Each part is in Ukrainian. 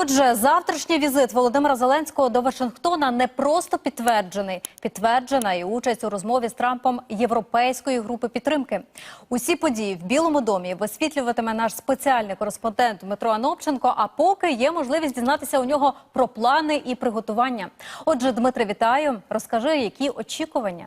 Отже, завтрашній візит Володимира Зеленського до Вашингтона не просто підтверджений, підтверджена і участь у розмові з Трампом європейської групи підтримки. Усі події в Білому домі висвітлюватиме наш спеціальний кореспондент Дмитро Анопченко. А поки є можливість дізнатися у нього про плани і приготування. Отже, Дмитре, вітаю. Розкажи, які очікування.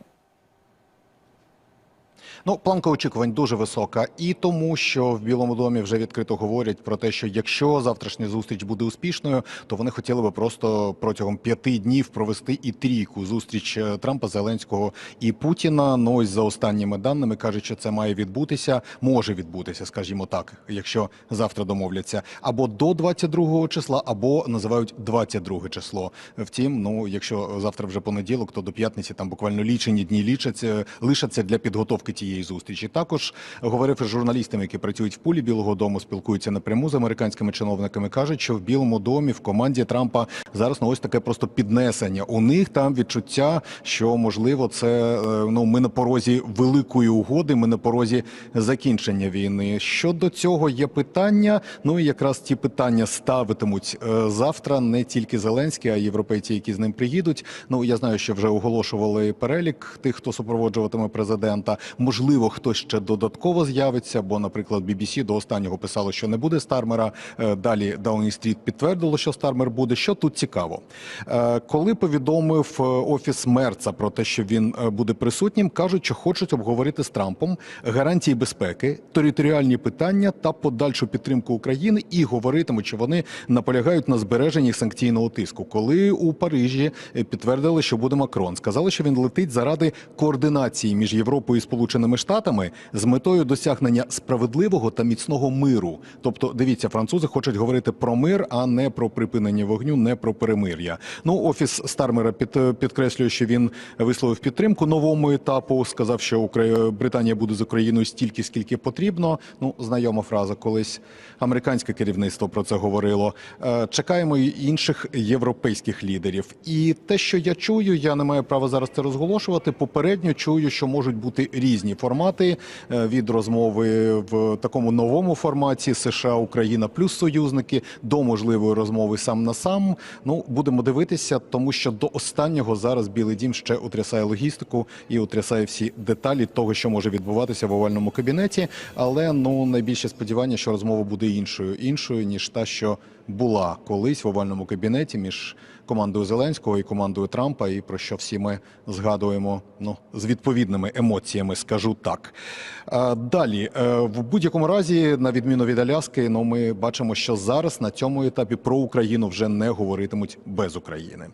Ну, планка очікувань дуже висока, і тому, що в Білому домі вже відкрито говорять про те, що якщо завтрашня зустріч буде успішною, то вони хотіли би просто протягом п'яти днів провести і трійку зустріч е, Трампа, Зеленського і Путіна. Ну ось за останніми даними кажуть, що це має відбутися, може відбутися, скажімо так, якщо завтра домовляться, або до 22 числа, або називають 22 число. Втім, ну якщо завтра вже понеділок, то до п'ятниці там буквально лічені дні лічаться, лишаться для підготовки тієї зустрічі. Також говорив із журналістами, які працюють в пулі Білого Дому, спілкуються напряму з американськими чиновниками. кажуть, що в Білому домі в команді Трампа зараз ну ось таке просто піднесення. У них там відчуття, що можливо це е, ну ми на порозі великої угоди. Ми на порозі закінчення війни. Щодо цього є питання. Ну і якраз ті питання ставитимуть е, завтра не тільки Зеленський, а й європейці, які з ним приїдуть. Ну я знаю, що вже оголошували перелік тих, хто супроводжуватиме президента. Можливо, хтось ще додатково з'явиться, бо, наприклад, BBC до останнього писало, що не буде Стармера. Е, Далі Downing Street підтвердило, що Стармер буде. Що тут цікаво, Е, коли повідомив е, офіс Мерца про те, що він буде присутнім, кажуть, що хочуть обговорити з Трампом гарантії безпеки, територіальні питання та подальшу підтримку України, і говоритимуть, що вони наполягають на збереженні санкційного тиску. Коли у Парижі підтвердили, що буде Макрон, сказали, що він летить заради координації між Європою і Сполученими Штатами з метою досягнення справедливого та міцного миру. Тобто, дивіться, французи хочуть говорити про мир, а не про припинення вогню, не про перемир'я. Ну, офіс Стармера під, підкреслює, що він висловив підтримку новому етапу. Сказав, що Украї... Британія буде з Україною стільки, скільки потрібно. Ну, знайома фраза, колись американське керівництво про це говорило. Е, Чекаємо і інших європейських лідерів. І те, що я чую, я не маю права зараз це розголошувати. Попередньо чую, що можуть бути різні формати е, від розмови в такому новому форматі США, Україна плюс союзники до можливої розмови сам на сам. Ну будемо дивитися, тому що до останнього зараз Білий Дім ще утрясає логістику і утрясає всі деталі того, що може відбуватися в овальному кабінеті. Але ну найбільше сподівання, що розмова буде іншою, іншою ніж та, що була колись в овальному кабінеті між командою Зеленського і командою Трампа, і про що всі ми згадуємо ну з відповідними емоціями, скажу так. Е, Далі, е, в будь-якому разі, на відміну від Аляски, ну ми бачимо, що зараз на цьому етапі про Україну вже не говоритимуть без України.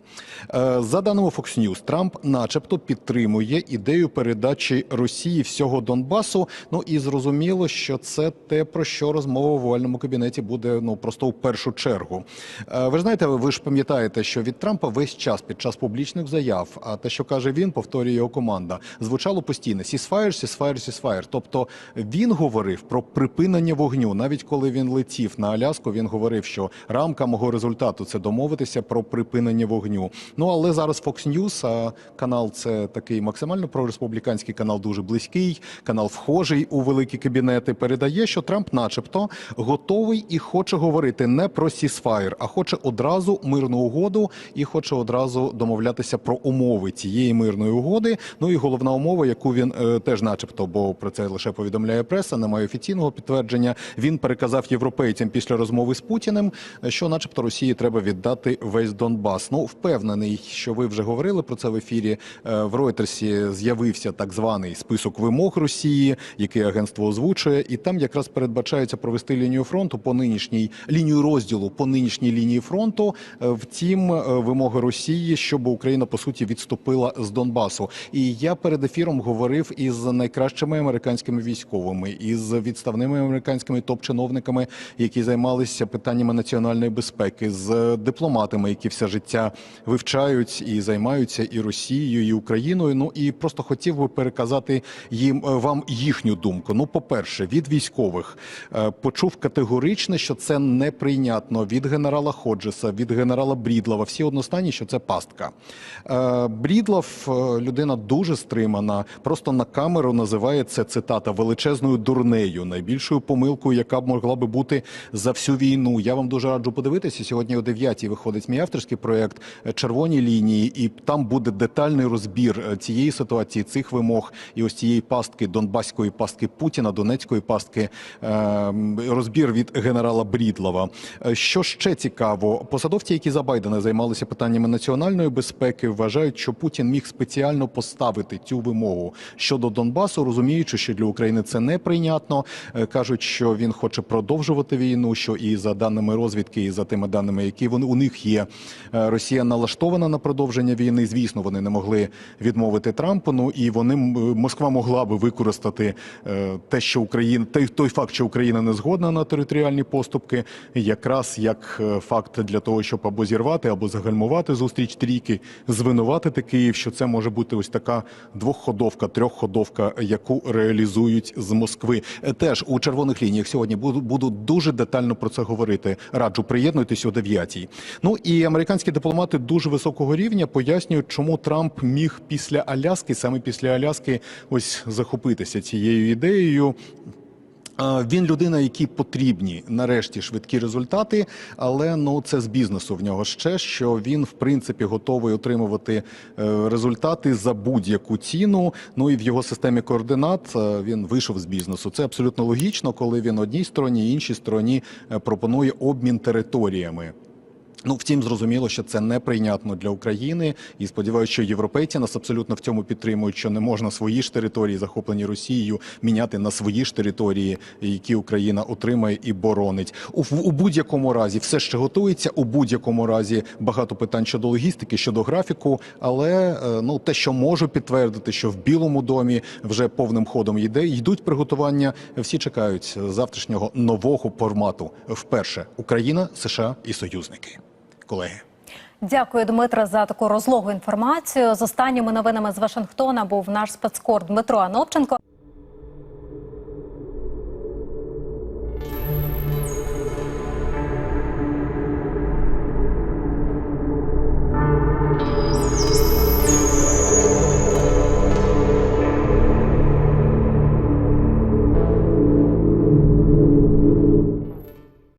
Е, За даними Fox News, Трамп, начебто, підтримує ідею передачі Росії всього Донбасу. Ну і зрозуміло, що це те, про що розмова в овальному кабінеті буде ну просто в першу чергу. Е, Ви ж знаєте, ви ж пам'ятаєте, що від Трампа весь час під час публічних заяв, а те, що каже він, повторює його команда, звучало постійно «Ceasefire, ceasefire, ceasefire». Тобто він говорив про припинення вогню. Навіть коли він летів на Аляску, він говорив, що рамка мого результату це домовитися про припинення вогню. Ну але зараз Fox News, а канал це такий максимально прореспубліканський канал, дуже близький, канал вхожий у великі кабінети. Передає, що Трамп, начебто, готовий і хоче говорити не про сісфаєр, а хоче одразу мирну угоду і хоче одразу домовлятися про умови цієї мирної угоди. Ну і головна умова, яку він е, теж, начебто, бо про це лише повідомляє преса, немає офіційного підтвердження. Він переказав європейцям після розмови з Путіним, що, начебто, Росії треба віддати весь Донбас. Ну, впевнений, що ви вже говорили про це в ефірі. Е, В Ройтерсі з'явився так званий список вимог Росії, який агентство озвучує, і там якраз передбачається провести лінію фронту по нинішній лінію розділу по нинішній лінії фронту. Е, Втім, е, вимоги Росії, щоб Україна по суті відступила з Донбасу. І я перед ефіром говорив із найкращими американськими військовими, із відставними американськими топ-чиновниками, які займалися питаннями національної безпеки, з дипломатами, які все життя вивчають і займаються і Росією, і Україною. Ну і просто хотів би переказати їм е, вам їхню думку. Ну, по перше, від військових почув категорично, що це неприйнятно від генерала Ходжеса, від генерала Брідлова. Всі одностайні, що це пастка. Е, Брідлов е, людина дуже стримана, просто на камеру називає це цитата величезною дурнею, найбільшою помилкою, яка б могла би бути за всю війну. Я вам дуже раджу подивитися. Сьогодні о 9 виходить мій авторський проект Червоні лінії, і там буде детальний розбір е, цієї ситуації, цих вимог і ось цієї пастки Донбаської пастки Путіна, Донецької пастки. Розбір від генерала Брідлова. Що ще цікаво, посадовці, які за Байдена займалися питаннями національної безпеки, вважають, що Путін міг спеціально поставити цю вимогу щодо Донбасу, розуміючи, що для України це неприйнятно. Е, кажуть, що він хоче продовжувати війну. Що і за даними розвідки, і за тими даними, які вони у них є, е, Росія налаштована на продовження війни. Звісно, вони не могли відмовити Трампу. Ну і вони Москва могла би використати е, те, що Україна той, той факт, що Україна не згодна на територіальні поступки, якраз як е, факт для того, щоб або зірвати, або загальмувати зустріч трійки, звинуватити Київ, що це може бути ось така двохходовка, трьохходовка, яку реалізують з Москви. Е, Теж у червоних лініях сьогодні буду, буду дуже детально про це говорити. Раджу приєднуйтесь о 9 Ну і американські дипломати дуже високого рівня пояснюють, чому Трамп міг після Аляски, саме після Аляски, ось захопитися цією ідеєю. Він людина, якій потрібні нарешті швидкі результати, але ну це з бізнесу в нього ще що він в принципі готовий отримувати е, результати за будь-яку ціну. Ну і в його системі координат е, він вийшов з бізнесу. Це абсолютно логічно, коли він одній стороні, іншій стороні е, пропонує обмін територіями. Ну, втім, зрозуміло, що це неприйнятно для України, і сподіваюся, що європейці нас абсолютно в цьому підтримують, що не можна свої ж території, захоплені Росією, міняти на свої ж території, які Україна отримає і боронить. У, у будь-якому разі все ще готується. У будь-якому разі багато питань щодо логістики, щодо графіку. Але е, ну те, що можу підтвердити, що в Білому домі вже повним ходом йде, йдуть приготування. Всі чекають завтрашнього нового формату. Вперше Україна, США і союзники колеги. Дякую, Дмитро, за таку розлогу інформацію. З останніми новинами з Вашингтона був наш спецкор Дмитро Анопченко.